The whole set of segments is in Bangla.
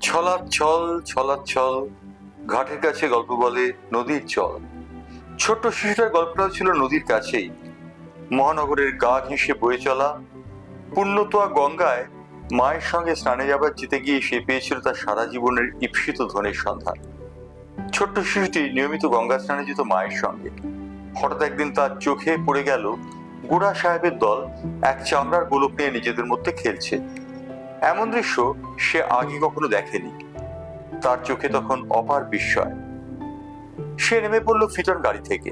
ছলাৎ ছল ছলাৎ ছল, ঘাটের কাছে গল্প বলে, নদীর চল। ছোট্ট শিশুটার গল্পটাও ছিল নদীর কাছেই। মহানগরের গা ঘেঁষে বয়ে চলা, পুণ্যতোয়া গঙ্গায় মায়ের সঙ্গে স্নানে যাবার যেতে গিয়ে সে পেয়েছিল তার সারা জীবনের ঈপ্সিত ধনের সন্ধান। ছোট্ট শিশুটি নিয়মিত গঙ্গা স্নানে যেত মায়ের সঙ্গে। হঠাৎ একদিন তার চোখে পড়ে গেল গুড়া সাহেবের দল এক চামড়ার গোলক নিয়ে নিজেদের মধ্যে খেলছে। এমন দৃশ্য সে আগে কখনো দেখেনি। তার চোখে তখন অপার বিস্ময়। সে নেমে পড়ল ফিটন গাড়ি থেকে।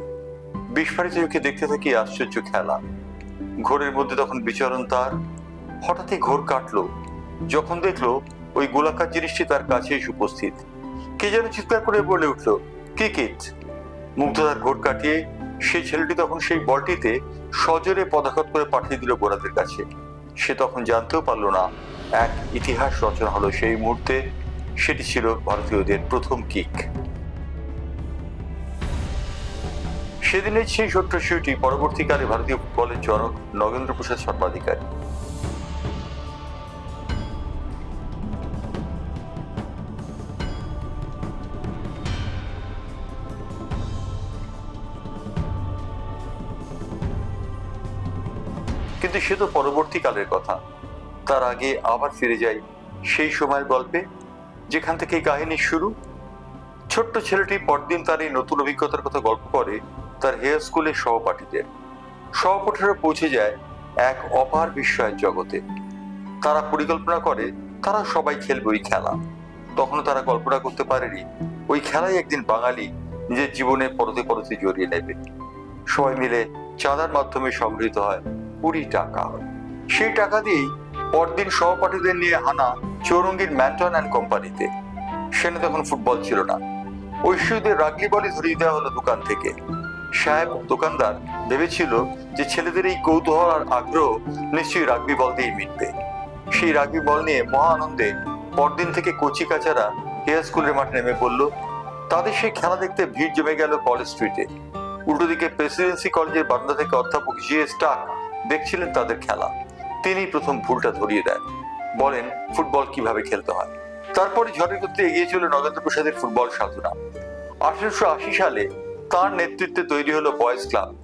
বিস্ফারিত চোখে দেখতে থাকি আশ্চর্য খেলা। ঘোরের মধ্যে তখন বিচরণ তার। হঠাৎই ঘোর কাটলো। যখন দেখল, ওই গোলাকার জিনিসটি তার কাছে এসে উপস্থিত কে যেন চিৎকার করে বলে উঠল কিকিট মুগ্ধতার ঘোর কাটিয়ে সেই ছেলেটি তখন সেই বলটিতে সজোরে পদাঘাত করে পাঠিয়ে দিল গোড়াদের কাছে। সে তখন জানতেও পারল না এক ইতিহাস রচনা হলো সেই মুহূর্তে। সেটি ছিল ভারতীয়দের প্রথম কিক। সেদিনের সেই শিশুটি পরবর্তীকালে ভারতীয় ফুটবলের জনক নগেন্দ্র প্রসাদ সর্বাধিকারী কিন্তু সে তো পরবর্তীকালের কথা। তার আগে আবার ফিরে যাই সেই সময়ের গল্পে, যেখান থেকে এই কাহিনীর শুরু। ছোট্ট ছেলেটি পরদিন তার এই নতুন অভিজ্ঞতার কথা গল্প করে তার হেয়ার স্কুলের সহপাঠীদের। সহপাঠীরা পৌঁছে যায় এক অপার বিস্ময়ের জগতে। তারা পরিকল্পনা করে, তারা সবাই খেলবে ওই খেলা। তখনও তারা কল্পনা করতে পারেনি, ওই খেলাই একদিন বাঙালি নিজের জীবনে পরতে পরতে জড়িয়ে নেবে। সবাই মিলে চাঁদার মাধ্যমে সংগৃহীত হয় কুড়ি টাকা। সেই টাকা দিয়েই পরদিন সহপাঠীদের নিয়ে হানা চৌরঙ্গীর ম্যান্টন অ্যান্ড কোম্পানিতে। সেখানে তখন ফুটবল ছিল না। ঐশ্বরীদের রাগলি বলই ধরিয়ে দেওয়া হলো দোকান থেকে। সাহেব দোকানদার ভেবেছিল যে ছেলেদের এই কৌতূহল আর আগ্রহ নিশ্চয়ই রাগবি বল দিয়েই মিটবে। সেই রাগবি বল নিয়ে মহা আনন্দে পরদিন থেকে কচি কাচারা হেয়ার স্কুলের মাঠে নেমে পড়ল। তাদের সেই খেলা দেখতে ভিড় জমে গেল কলেজ স্ট্রিটে। উল্টো দিকে প্রেসিডেন্সি কলেজের বারান্দা থেকে অধ্যাপক জি এস টাক দেখছিলেন তাদের খেলা। তিনি প্রথম ভুলটা ধরিয়ে দেন। বলেন, ফুটবল কীভাবে খেলতে হয়? তারপরে ঝড়ের করতে এগিয়ে চলে নগেন্দ্র প্রসাদের ফুটবল সাধনা। আঠারোশো আশি সালে তার নেতৃত্বে তৈরি হলো বয়েজ ক্লাব।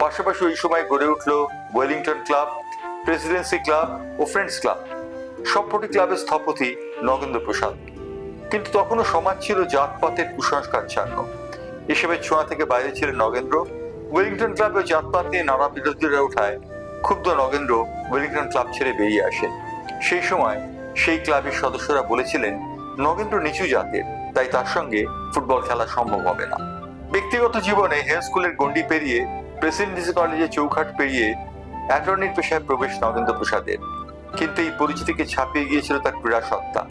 পাশাপাশি ওই সময় গড়ে উঠল ওয়েলিংটন ক্লাব, প্রেসিডেন্সি ক্লাব ও ফ্রেন্ডস ক্লাব। সবকটি ক্লাবের স্থপতি নগেন্দ্র প্রসাদ। কিন্তু তখনও সমাজ ছিল জাতপাতের কুসংস্কারচ্ছন্ন এসবের ছোঁয়া থেকে বাইরে ছিলেন নগেন্দ্র। ওয়েলিংটন ক্লাবে জাতপাত নিয়ে নানা বিরোধীরা ওঠায় ক্ষুব্ধ নগেন্দ্র ওয়েলিংটন ক্লাব ছেড়ে বেরিয়ে আসেন। সেই সময় সেই ক্লাবের সদস্যরা বলেছিলেন, নগেন্দ্র নিচু জাতের, তাই তার সঙ্গে ফুটবল খেলা সম্ভব হবে না। ব্যক্তিগত জীবনে হেয়ার স্কুলের গণ্ডি পেরিয়ে প্রেসিডেন্সি কলেজে চৌখাট পেরিয়ে, অ্যাটর্নির পেশায় প্রবেশ নগেন্দ্র প্রসাদের কিন্তু এই পরিচিতিকে ছাপিয়ে গিয়েছিল তার ক্রীড়া সত্তা।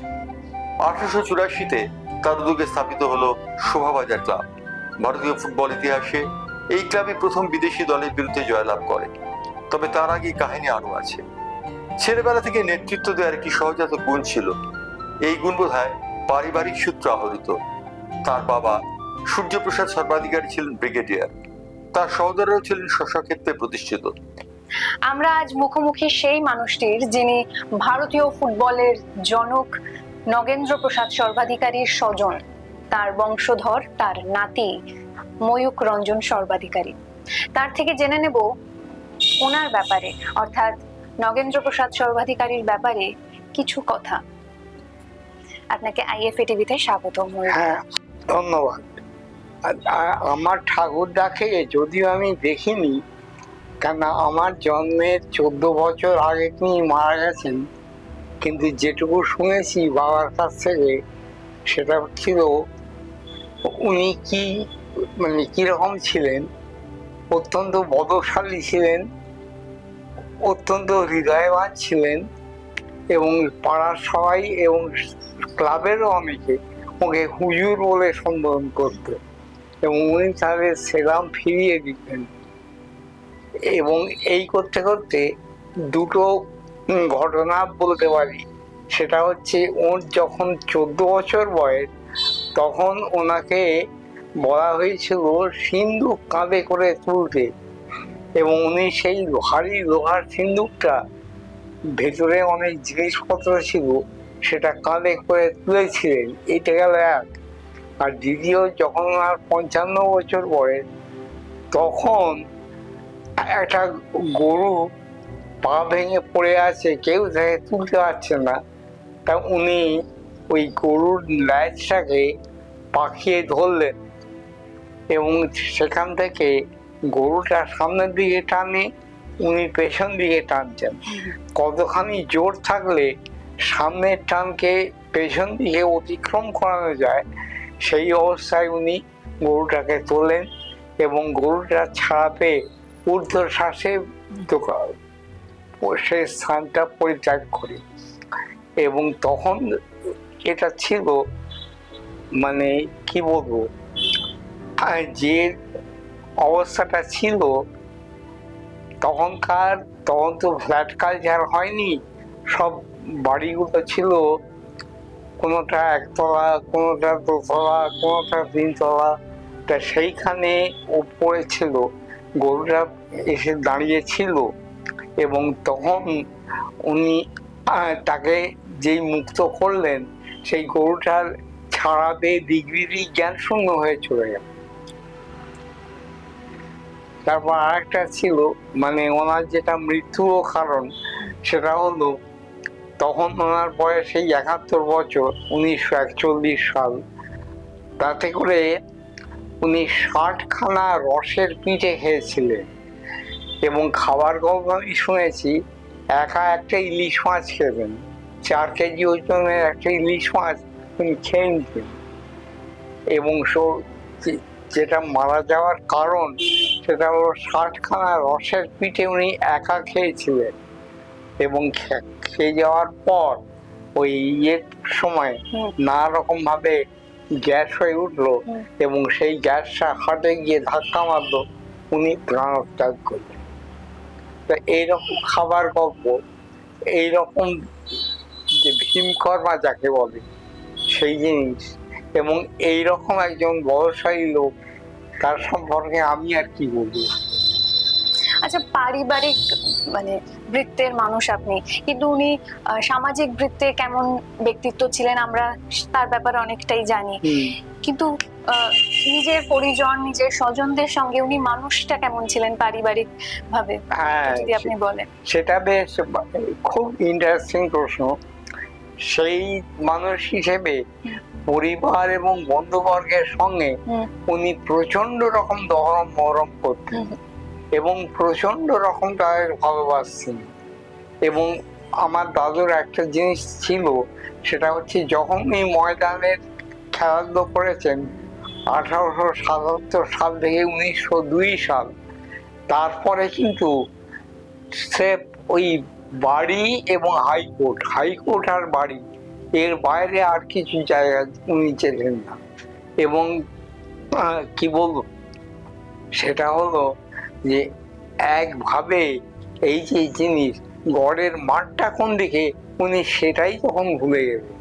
আঠারোশো চুরাশিতে তার উদ্যোগে স্থাপিত হলো শোভাবাজার ক্লাব। ভারতীয় ফুটবল ইতিহাসে এই ক্লাবই প্রথম বিদেশি দলের বিরুদ্ধে জয়লাভ করে। তবে তার আগে কাহিনী আরও আছে। ছেলেবেলা থেকে নেতৃত্ব দেওয়ার একটি সহজাত গুণ ছিল। এই গুণ বোধ পারিবারিক সূত্র আহরিত। তার বাবা সূর্যপ্রসাদ সর্বাধিকারী ছিলেন ব্রিগেডিয়ার। তার সহোদররাও ছিলেন স্বস্বক্ষেত্রে প্রতিষ্ঠিত। আমরা আজ মুখোমুখি সেই মানুষটির যিনি ভারতীয় ফুটবলের জনক নগেন্দ্র প্রসাদ সর্বাধিকারীর স্বজন। তার বংশধর তার নাতি ময়ূক রঞ্জন সর্বাধিকারী। তার থেকে জেনে নেব ওনার ব্যাপারে, অর্থাৎ নগেন্দ্র প্রসাদ সর্বাধিকারীর ব্যাপারে কিছু কথা। আপনাকে আইএফএ টিভিতে স্বাগত হ্যাঁ ধন্যবাদ। আমার ঠাকুরদাকে যদিও আমি দেখিনি কেন আমার জন্মের চোদ্দ বছর আগে তিনি মারা গেছেন, কিন্তু যেটুকু শুনেছি বাবার কাছ থেকে, সেটা ছিল উনি কি মানে কীরকম ছিলেন, অত্যন্ত বদশালী ছিলেন অত্যন্ত হৃদয়বান ছিলেন এবং পাড়ার সবাই এবং ক্লাবেরও অনেকে ওকে হুজুর বলে সম্বোধন করত এবং উনি তাদের সেলাম ফিরিয়ে দিতেন। এবং এই করতে করতে দুটো ঘটনা বলতে পারি। সেটা হচ্ছে, ওর যখন চোদ্দ বছর বয়স, তখন ওনাকে বলা হয়েছিল, সিন্ধু কাঁধে করে তুলতে। এবং উনি সেই ভারী লোহার সিন্দুকটা ভেতরে অনেক জিনিসপত্র ছিল, সেটা কাঁধে করে তুলেছিলেন। এটা গেল এক। আর দ্বিতীয়, যখন ওনার পঞ্চান্ন বছর বয়স তখন একটা গরু পা ভেঙে পড়ে আছে, কেউ তাকে তুলতে পারছে না। তা উনি ওই গরুর ল্যাচটাকে পাকিয়ে ধরলেন এবং সেখান থেকে গরুটা সামনের দিকে টানে, উনি পেছন দিকে টানছেন। কতখানি জোর থাকলে সামনের টানকে পেছন দিকে অতিক্রম করানো যায়, সেই অবস্থায় উনি গরুটাকে তোলেন এবং গরুটা ছাড়াতে ঊর্ধ্ব শ্বাসে দোকা- সে স্থানটা পরিত্যাগ করি। এবং তখন এটা ছিল মানে কি বলব? যে অবস্থাটা ছিল, তখনকার তখন তো ফ্ল্যাট কালচার হয়নি। সব বাড়িগুলো ছিল কোনোটা একতলা, কোনোটা দোতলা, কোনোটা তিনতলা। তা সেইখানে ওপরে ছিল গরুটা এসে দাঁড়িয়ে ছিল এবং তখন উনি তাকে যেই মুক্ত করলেন, সেই গরুটার ছাড়াতে দিগ্বিদি জ্ঞান শূন্য হয়ে চলে গেল। তারপর আরেকটা ছিল মানে ওনার যেটা মৃত্যুও কারণ সেটা হলো, তখন ওনার বয়স এই একাত্তর বছর, উনিশশো একচল্লিশ সাল। তাতে করে উনি ষাটখানা রসের পিঠে খেয়েছিলেন এবং খাবার গল্প আমি শুনেছি একা একটা ইলিশ মাছ খেবেন চার কেজি ওজনের একটা ইলিশ মাছ উনি খেয়ে নিতেন। এবং যেটা মারা যাওয়ার কারণ সেটা হলো ষাটখানা রসের পিঠে উনি একা খেয়েছিলেন এবং খেয়ে যাওয়ার পর ওই ইয়ের সময়। নানা রকম ভাবে গ্যাস হয়ে উঠল এবং সেই গ্যাসটা হাটে গিয়ে ধাক্কা মারলো, উনি প্রাণত্যাগ করলেন তো এইরকম খাবার গল্প, এইরকম যে ভীমকর্মা যাকে বলে, সেই জিনিস এবং এইরকম একজন বয়সী লোক তার সম্পর্কে আমি আর কি বলব? আচ্ছা পারিবারিক মানে বৃত্তের মানুষ আপনি কিন্তু উনি সামাজিক বৃত্তে কেমন ব্যক্তিত্ব ছিলেন আমরা তার ব্যাপারে অনেকটাই জানি। কিন্তু নিজের পরিজন নিজের স্বজনদের সঙ্গে উনি মানুষটা কেমন ছিলেন পারিবারিক ভাবে হ্যাঁ যদি আপনি বলেন। সেটা বেশ খুব ইন্টারেস্টিং প্রশ্ন। সেই মানুষ হিসেবে পরিবার এবং বন্ধুবর্গের সঙ্গে উনি প্রচণ্ড রকম দহরম মহরম করতেন এবং প্রচণ্ড রকম তাদের ভালোবাসতেন এবং আমার দাদুর একটা জিনিস ছিল সেটা হচ্ছে যখন উনি ময়দানের খেলাধুলো করেছেন আঠারোশো সাতাত্তর সাল থেকে উনিশশো দুই সাল তারপরে কিন্তু সে ওই বাড়ি এবং হাইকোর্ট হাইকোর্ট আর বাড়ি এর বাইরে আর কিছু জায়গা উনি চেলেন না। এবং কি বলব? সেটা হলো যে, একভাবে এই যে জিনিস, গড়ের মাঠটা কোন দিকে, উনি সেটাই তখন ভুলে গেলেন।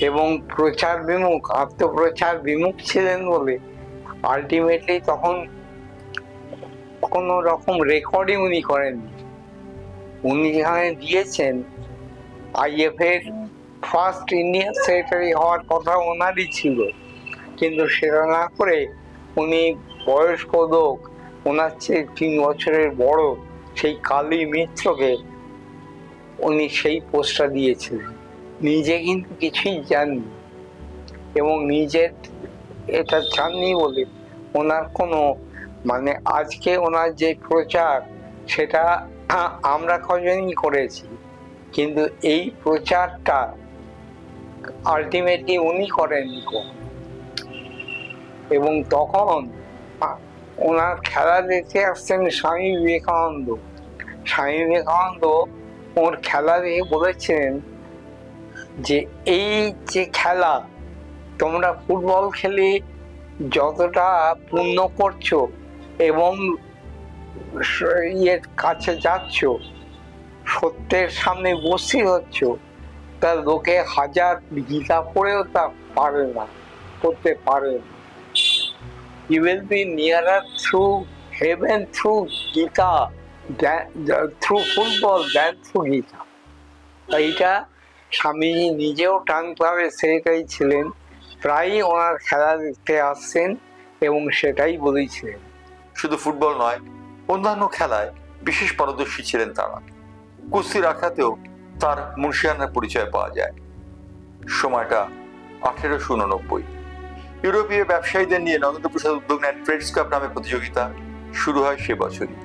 এবং প্রচার বিমুখ, আত্মপ্রচার বিমুখ ছিলেন বলে আলটিমেটলি তখন কোনো রকম রেকর্ডিং উনি করেননি। উনি যেখানে দিয়েছেন, আইএফ এর ফার্স্ট ইন্ডিয়ান সেক্রেটারি হওয়ার কথা ওনারই ছিল। কিন্তু সেটা না করে উনি বয়স্ক লোক, ওনার চেয়ে তিন বছরের বড় সেই কালী মিত্রকে উনি সেই পোস্টটা দিয়েছিলেন। নিজে কিন্তু কিছুই জাননি এবং নিজের এটা জাননি বলে ওনার কোনো মানে আজকে ওনার যে প্রচার সেটা আমরা কজনই করেছি। কিন্তু এই প্রচারটা আলটিমেটলি উনি করেন এবং তখন ওনার খেলা দেখতে আসছেন স্বামী বিবেকানন্দ। স্বামী বিবেকানন্দ ওর খেলা দেখে বলেছিলেন যে, এই যে খেলা, তোমরা ফুটবল খেলে যতটা পূর্ণ করছ এবং ইয়ের কাছে যাচ্ছ, সত্যের সামনে বসি হচ্ছ তা লোকে হাজার গীতা পড়েও তা পারে না, করতে পারে you will be nearer through heaven through Gita through football than through Gita এইটা স্বামীজি নিজেও টান ক্লাবের সেক্রেটারি ছিলেন, প্রায়ই ওনার খেলা দেখতে আসছেন এবং সেটাই বলেছিলেন। শুধু ফুটবল নয়, অন্যান্য খেলায় বিশেষ পারদর্শী ছিলেন তারা। কুস্তির আখড়াতেও তার মুন্সিয়ানার পরিচয় পাওয়া যায়। সময়টা আঠেরোশো উননব্বই। ইউরোপীয় ব্যবসায়ীদের নিয়ে নরেন্দ্র প্রসাদ উদ্যোগ নেন ফ্রেডস কাপ নামে প্রতিযোগিতা। শুরু হয় সে বছরই।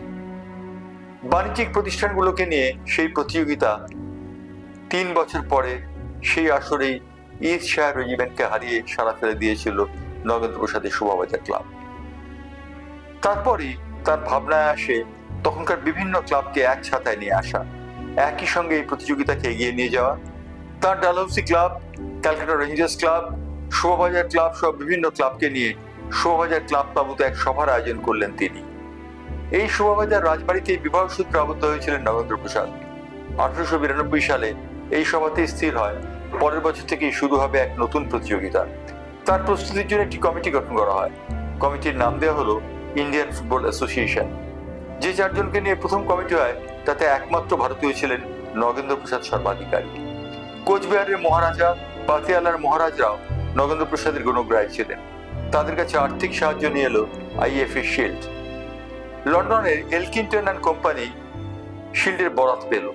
বাণিজ্যিক প্রতিষ্ঠানগুলোকে নিয়ে সেই প্রতিযোগিতা তিন বছর পরে সেই আসরেই ঈদ শাহ রেজিমেন্টকে হারিয়ে সারা ফেলে দিয়েছিল নগেন্দ্র প্রসাদের শোভাবাজার ক্লাব। তারপরই তার ভাবনায় আসে তখনকার বিভিন্ন ক্লাবকে এক ছাতায় নিয়ে আসা। একই সঙ্গে এই প্রতিযোগিতাকে এগিয়ে নিয়ে যাওয়া। তার Dalhousie club, Calcutta Rangers club, Shobhabazar club সব বিভিন্ন ক্লাবকে নিয়ে শোভাবাজার ক্লাব তাবুতে এক সভার আয়োজন করলেন তিনি। এই শোভাবাজার রাজবাড়িতে বিবাহ সূত্রে আবদ্ধ হয়েছিলেন নগেন্দ্র প্রসাদ। আঠারোশো বিরানব্বই সালে এই সভাতে স্থির হয়। পরের বছর থেকেই শুরু হবে এক নতুন প্রতিযোগিতা। তার প্রস্তুতির জন্য একটি কমিটি গঠন করা হয়। কমিটির নাম দেওয়া হলো ইন্ডিয়ান ফুটবল অ্যাসোসিয়েশন। যে চারজনকে নিয়ে প্রথম কমিটি হয় তাতে একমাত্র ভারতীয় ছিলেন নগেন্দ্র প্রসাদ সর্বাধিকারী কোচবিহারের মহারাজা পাতিয়ালার মহারাজরাও নগেন্দ্র প্রসাদের গণগ্রাহী ছিলেন। তাদের কাছে আর্থিক সাহায্য নিয়ে এলো আইএফএ শিল্ড। লন্ডনের এলকিন্টন অ্যান্ড কোম্পানি শিল্ডের বরাত পেল।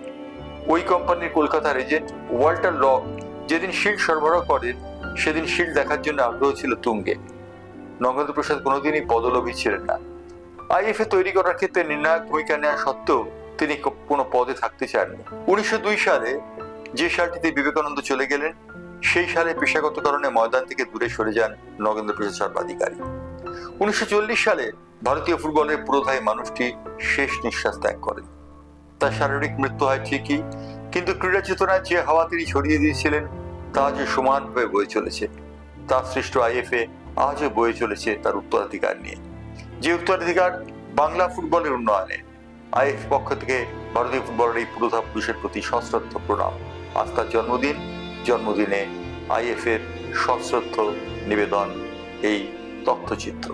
ওই কোম্পানির কলকাতার এজেন্ট ওয়াল্টার লক যেদিন শিল্ড সরবরাহ করেন, সেদিন শিল্ড দেখার জন্য আগ্রহ ছিল তুঙ্গে। নগেন্দ্র প্রসাদ কোনোদিনই পদলোভী ছিলেন না। আইএফএ তৈরি করার ক্ষেত্রে নির্ণায়ক ভূমিকা নেওয়া সত্ত্বেও তিনি কোনো পদে থাকতে চাননি। উনিশশো দুই সালে যে সালটিতে বিবেকানন্দ চলে গেলেন, সেই সালে পেশাগত কারণে ময়দান থেকে দূরে সরে যান নগেন্দ্র প্রসাদ সর্বাধিকারী উনিশশো চল্লিশ সালে ভারতীয় ফুটবলের পুরোধায় মানুষটি শেষ নিঃশ্বাস ত্যাগ করেন তার শারীরিক মৃত্যু হয় ঠিকই, কিন্তু ক্রীড়া চেতনায় যে হাওয়া তিনি ছড়িয়ে দিয়েছিলেন, তা আজও সমানভাবে বয়ে চলেছে। তার সৃষ্ট আইএফএ আজও বয়ে চলেছে তার উত্তরাধিকার নিয়ে। যে উত্তরাধিকার বাংলা ফুটবলের উন্নয়নে আইএফ পক্ষ থেকে ভারতীয় ফুটবলের এই পুরোধা পুরুষের প্রতি সশ্রদ্ধ প্রণাম। আজ তার জন্মদিন। জন্মদিনে আইএফ এর সশ্রদ্ধ নিবেদন এই তথ্যচিত্র।